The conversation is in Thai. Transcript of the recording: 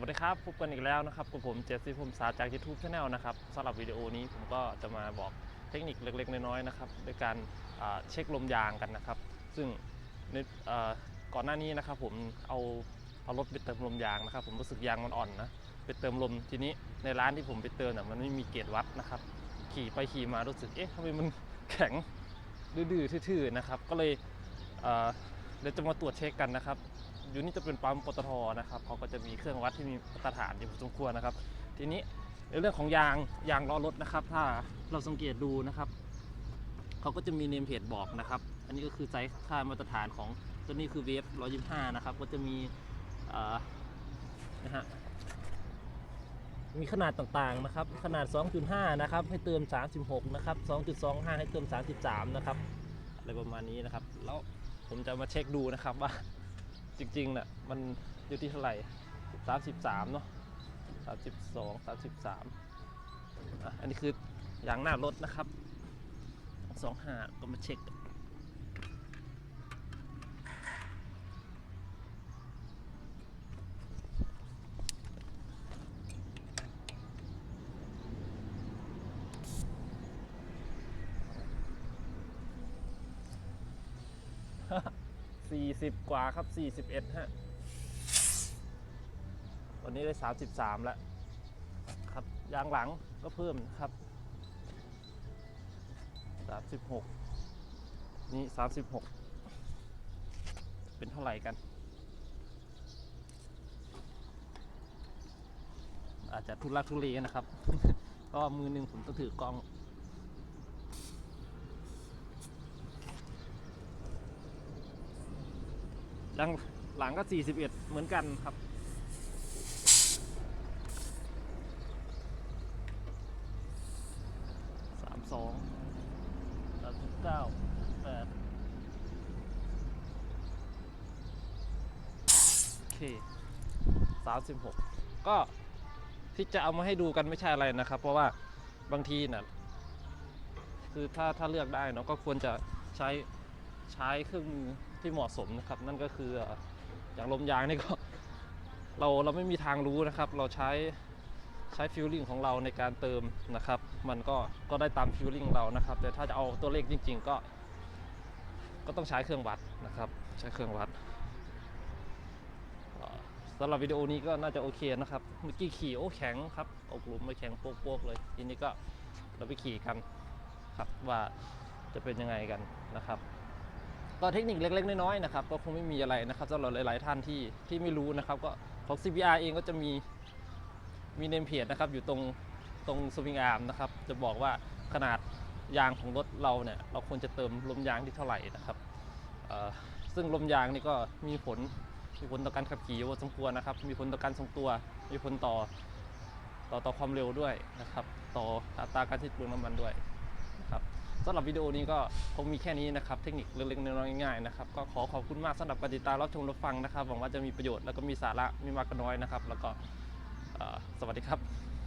วัสดีครับ พบกันอีกแล้วนะครับกับผมเจสซี่ภูมิศาจาก YouTube Channel นะครับสำหรับวิดีโอนี้ผมก็จะมาบอกเทคนิคเล็กๆ น้อยๆนะครับด้วยการเช็คลมยางกันนะครับ ซึ่งก่อนหน้านี้นะครับผมเอาเอารถไปเติมลมยางนะครับ ผมรู้สึกยางมันอ่อนนะไปเติมลมทีนี้ในร้านที่ผมไปเติมน่ะมันไม่มีเกจวัดนะครับ ขี่ไปขี่มารู้สึกเอ๊ะทำไมมันแข็งดื้อๆทื่อๆนะครับ ก็เลยเดี๋ยวจะมาตรวจเช็คกันนะครับ อยู่นี่จะเป็นปั๊มปตทนะครับเขาก็จะมีเครื่องวัดที่มีมาตรฐานอยู่พอสมควรนะครับ ทีนี้ในเรื่องของยางยางล้อรถนะครับ ถ้าเราสังเกตดูนะครับเขาก็จะมีเนมเพจบอกนะครับ อันนี้ก็คือไซส์ค่ามาตรฐานของตัวนี้คือเวฟ125นะครับ ก็จะมีนะฮะมีขนาดต่างๆนะครับ ขนาด 2.5 นะครับ ให้เติม 36 นะครับ 2.25 ให้เติม 33 นะครับ อะไรประมาณนี้นะครับ แล้วผมจะมาเช็คดูนะครับว่า จริงๆน่ะมันอยู่ที่เท่าไหร่33เนาะ32 33อะอันนี้คือยางหน้ารถนะครับ25ก็มาเช็ค 40 กว่าครับ 41ฮะวันนี้ได้ 33 แล้ว ครับ ยางหลังก็เพิ่มนะครับ 36 นี่ 36 เป็นเท่าไหร่กัน อาจจะทุลักทุเลนะครับ ก็มือหนึ่งผมต้องถือกล้อง ยางหลังก็ 41 เหมือนกันครับ สามสองสามสิบเก้าแปดโอเคสามสิบหกก็ที่จะเอามาให้ดูกันไม่ใช่อะไรนะครับ เพราะว่าบางทีน่ะคือถ้าถ้าเลือกได้เนาะก็ควรจะใช้ใช้เครื่องมือ ที่เหมาะสมนะครับ นั่นก็คืออย่างลมยางนี่ก็เราเราไม่มีทางรู้นะครับ เราใช้ใช้ฟิลลิ่งของเราในการเติมนะครับ มันก็ก็ได้ตามฟิลลิ่งเรานะครับ แต่ถ้าจะเอาตัวเลขจริง ๆ ก็ ก็ต้องใช้เครื่องวัดนะครับ ใช้เครื่องวัดสำหรับวิดีโอนี้ก็น่าจะโอเคนะครับ เมื่อกี้ขี่โอ้แข็งครับอกหลุมไม่แข็งโป๊กๆเลย ทีนี้ก็เราไปขี่กันครับว่าจะเป็นยังไงกันนะครับ ก็เทคนิคเล็กๆน้อยๆนะครับก็คงไม่มีอะไรนะครับสำหรับหลาย ๆ ท่านที่ที่ไม่รู้นะครับก็ของ CBR เองก็จะมีมีเนมเพจนะครับอยู่ตรงตรงสวิงอาร์มนะครับจะบอกว่าขนาดยางของรถเราเนี่ยเราควรจะเติมลมยางที่เท่าไหร่นะครับซึ่งลมยางนี่ก็มีผลมีผลต่อการขับขี่พอสมควรนะครับ มีผลต่อการทรงตัว มีผลต่อต่อต่อความเร็วด้วยนะครับ ต่ออัตราการสิ้นเปลืองน้ำมันด้วยนะครับ สำหรับวิดีโอนี้ก็คงมีแค่นี้นะครับเทคนิคเล็กๆน้อยๆง่ายๆนะครับก็ขอขอบคุณมากสำหรับการติดตามรับชมรับฟังนะครับหวังว่าจะมีประโยชน์แล้วก็มีสาระไม่มากก็น้อยนะครับ แล้วก็สวัสดีครับ